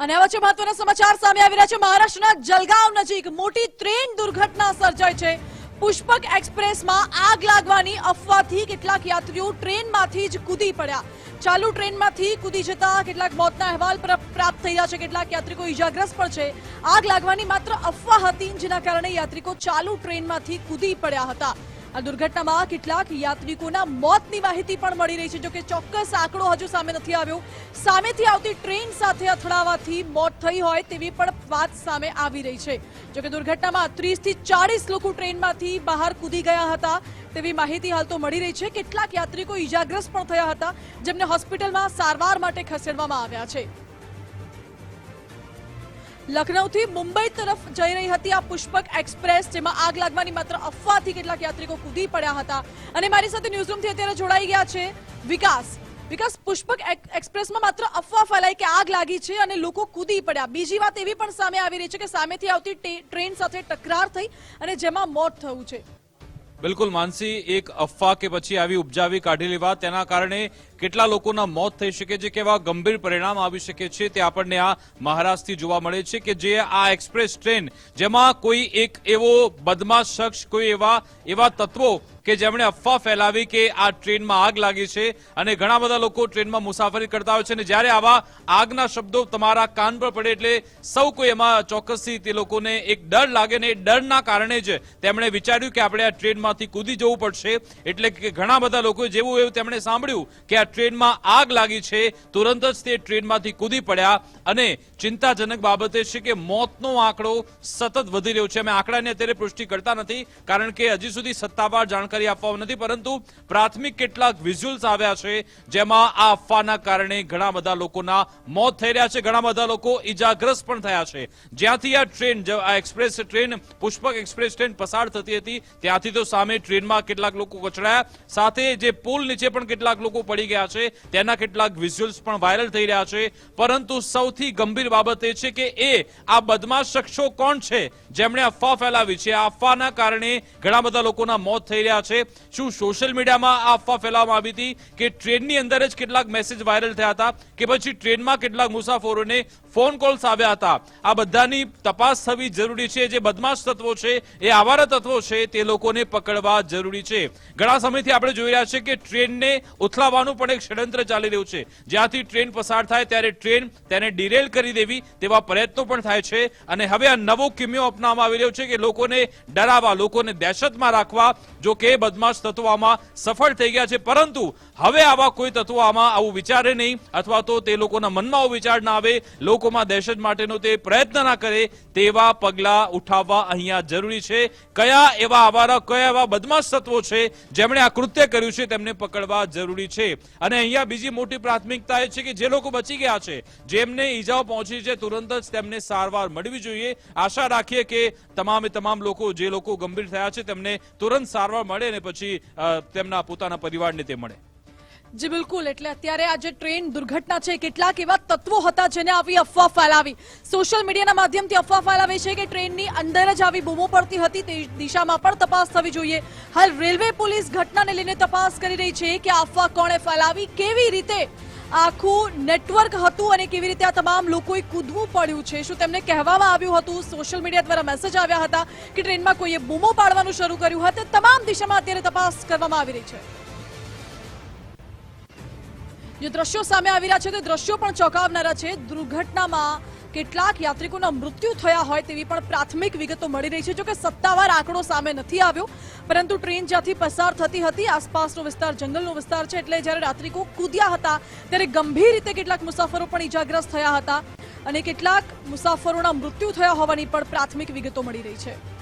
અને આ વચ્ચે મહત્વના સમાચાર સામે આવી રહ્યા છે, મહારાષ્ટ્રના જલગાંવ નજીક મોટી ટ્રેન દુર્ઘટના સર્જાઈ છે. પુષ્પક એક્સપ્રેસમાં આગ લાગવાની અફવાથી કેટલાક યાત્રીઓ ટ્રેનમાંથી જ કૂદી પડ્યા. ચાલુ ટ્રેનમાંથી કૂદી જતા કેટલાક મોતના અહેવાલ પ્ર- પ્રાપ્ત રહ્યા છે. કેટલાક યાત્રિકો ઈજાગ્રસ્ત પણ છે. આગ લાગવાની માત્ર અફવા હતી, જેના કારણે યાત્રિકો ચાલુ ટ્રેનમાંથી કૂદી પડ્યા હતા. આ દુર્ઘટનામાં કેટલાક યાત્રિકોના મોતની માહિતી પણ મળી રહી છે જો કે ચોક્કસ આંકડો હજુ સામે નથી આવ્યો. સામેથી આવતી ટ્રેન સાથે અથડાવાથી મોત થઈ હોય તેવી પણ વાત સામે આવી રહી છે. જોકે દુર્ઘટનામાં 30 થી ચાળીસ લોકો ટ્રેનમાંથી બહાર કૂદી ગયા હતા, તેવી માહિતી હાલ તો મળી રહી છે. કેટલાક યાત્રિકો ઈજાગ્રસ્ત પણ થયા હતા, જેમને હોસ્પિટલમાં સારવાર માટે ખસેડવામાં આવ્યા છે. લખનૌથી મુંબઈ તરફ જઈ રહી હતી આ પુષ્પક એક્સપ્રેસ, જેમાં આગ લાગવાની માત્ર અફવાથી કેટલાક યાત્રિકો કૂદી પડ્યા હતા. અને મારી સાથે ન્યૂઝરૂમથી અત્યારે જોડાઈ ગયા છે વિકાસ. વિકાસ, પુષ્પક એક્સપ્રેસમાં માત્ર અફવા ફેલાઈ કે આગ લાગી છે અને લોકો કૂદી પડ્યા. બીજી વાત એવી પણ સામે આવી રહી છે કે સામેથી આવતી ટ્રેન સાથે ટકરાર થઈ અને જેમાં મોત થયું છે. બિલકુલ માનસી, એક અફવા કે પછી આવી ઉપજાવી કાઢી લેવા તેના કારણે કેટલા લોકોના મોત થઈ શકે છે, કેવા ગંભીર પરિણામ આવી શકે છે, તે આપણને આ મહારાષ્ટ્રથી જોવા મળે છે કે જે આ એક્સપ્રેસ ટ્રેન, જેમાં કોઈ એક એવો બદમાશ શખ્સ, કોઈ એવા એવા તત્વો કે જેમણે અફવા ફેલાવી કે આ ટ્રેનમાં આગ લાગી છે અને ઘણા બધા લોકો ટ્રેનમાં મુસાફરી કરતા હોય છે અને જ્યારે આવા આગના શબ્દો તમારા કાન પર પડે એટલે સૌ કોઈ એમાં ચોક્કસથી તે લોકોને એક ડર લાગે ને એ ડરના કારણે જ તેમણે વિચાર્યું કે આપણે આ ટ્રેનમાંથી કૂદી જવું પડશે. એટલે કે ઘણા બધા લોકો જેવું એવું તેમણે સાંભળ્યું કે આ ટ્રેનમાં આગ લાગી છે, તુરંત જ તે ટ્રેનમાંથી કૂદી પડ્યા અને ચિંતાજનક બાબત છે કે મોતનો આંકડો સતત વધી રહ્યો છે. અમે આંકડાની અત્યારે પુષ્ટિ કરતા નથી, કારણ કે હજી સુધી સત્તાવાર જાણકારી આપવા નથી, પરંતુ પ્રાથમિક કેટલાક વિઝ્યુઅલ્સ આવ્યા છે, જેમાં આ અફવાના કારણે ઘણા બધા લોકોના મોત થઈ રહ્યા છે, ઘણા બધા લોકો ઈજાગ્રસ્ત પણ થયા છે. જ્યાંથી આ ટ્રેન આ express train, Pushpak express train પસાર થતી હતી, ત્યાંથી તો સામે ટ્રેનમાં કેટલાક લોકો કચડાયા, સાથે જે પુલ નીચે પણ કેટલાક લોકો પડી ગયા છે, તેના કેટલાક વિઝ્યુઅલ્સ પણ વાયરલ થઈ રહ્યા છે. પરંતુ સૌથી ગંભીર બાબત એ છે કે એ, આ બદમાશ શખ્સો કોણ છે? જેમણે અફવા ફેલાવી છે. આ અફવાના કારણે ઘણા બધા લોકોના મોત થઈ રહ્યા છે. શું સોશિયલ મીડિયામાં આ અફવા ફેલાવવામાં આવી હતી કે ટ્રેનની અંદર જ કેટલાક મેસેજ વાયરલ થયા હતા કે પછી ટ્રેનમાં કેટલાક મુસાફરોને ફોન કોલ્સ આવ્યા હતા? આ બધાની તપાસ થવી જરૂરી છે. જે બદમાશ તત્વો છે, એ આવારા તત્વો છે, તે લોકોને પકડવા જરૂરી છે. ઘણા સમયથી આપણે જોઈ રહ્યા છે કે ટ્રેનને ઉથલાવવાનું પણ એક ષડયંત્ર ચાલી રહ્યું છે. જ્યાંથી ટ્રેન પસાર થાય ત્યારે ટ્રેન તેને ડિરેલ કરી દેવી તેવા પ્રયત્નો પણ થાય છે. અને હવે આ નવો કિમ્યો અપનાવવામાં આવી રહ્યો છે કે લોકોને ડરાવવા, લોકોને દહેશતમાં રાખવા, જો કે બદમાશ તત્વો આમાં સફળ થઈ ગયા છે. પરંતુ હવે આવા કોઈ તત્વો આમાં આવું વિચારે નહીં અથવા તો તે લોકોના મનમાં આવો વિચાર ના આવે. લોકોમાં દહેશત માટેનો તે પ્રયત્ન ના કરે તેવા પગલા ઉઠાવવા અહીંયા જરૂરી છે. કયા એવા આવારા, કયા એવા બદમાશ તત્વો છે જેમણે આ કૃત્ય કર્યું છે તેમને પકડવા જરૂરી છે. અને અહીંયા બીજી મોટી પ્રાથમિકતા એ છે કે જે લોકો બચી ગયા છે, જેમને ઈજાઓ પહોંચી છે, તુરંત જ તેમને સારવાર મળવી જોઈએ. આશા રાખીએ કે તમામે તમામ લોકો, જે લોકો ગંભીર થયા છે, તેમને તુરંત સારવાર મળે અને પછી તેમના પોતાના પરિવારને તે મળે. જી, બિલકુલ. એટલે અત્યારે આ જે ટ્રેન દુર્ઘટના છે, કેટલાક એવા તત્વો હતા જેને આવી અફવા ફેલાવી. સોશિયલ મીડિયાના માધ્યમથી અફવા ફેલાવી છે કે ટ્રેનની અંદર જ આવી બૂમો પડતી હતી. તે દિશામાં પણ તપાસ થવી જોઈએ. હાલ રેલવે પોલીસ ઘટનાને લઈને તપાસ કરી રહી છે કે અફવા કોણે ફેલાવી, કેવી રીતે આખું નેટવર્ક હતું અને કેવી રીતે આ તમામ લોકોએ કૂદવું પડ્યું છે? શું તેમને કહેવામાં આવ્યું હતું? સોશિયલ મીડિયા દ્વારા મેસેજ આવ્યા હતા કે ટ્રેનમાં કોઈએ બૂમો પાડવાનું શરૂ કર્યું હતું. તમામ દિશામાં અત્યારે તપાસ કરવામાં આવી રહી છે. જે દ્રશ્યો સામે આવી રહ્યા છે તે દ્રશ્યો પણ ચોંકાવનારા છે. દુર્ઘટનામાં કેટલાક યાત્રિકોના મૃત્યુ થયા હોય તેવી પણ પ્રાથમિક વિગતો મળી રહી છે જોકે સત્તાવાર આંકડો સામે નથી આવ્યો. પરંતુ ટ્રેન જ્યાંથી પસાર થતી હતી, આસપાસનો વિસ્તાર, જંગલનો વિસ્તાર છે, એટલે જ્યારે યાત્રિકો કૂદ્યા હતા, ત્યારે ગંભીર રીતે કેટલાક મુસાફરો પણ ઈજાગ્રસ્ત થયા હતા. અને કેટલાક મુસાફરોના મૃત્યુ થયા હોવાની પણ પ્રાથમિક વિગતો મળી રહી છે.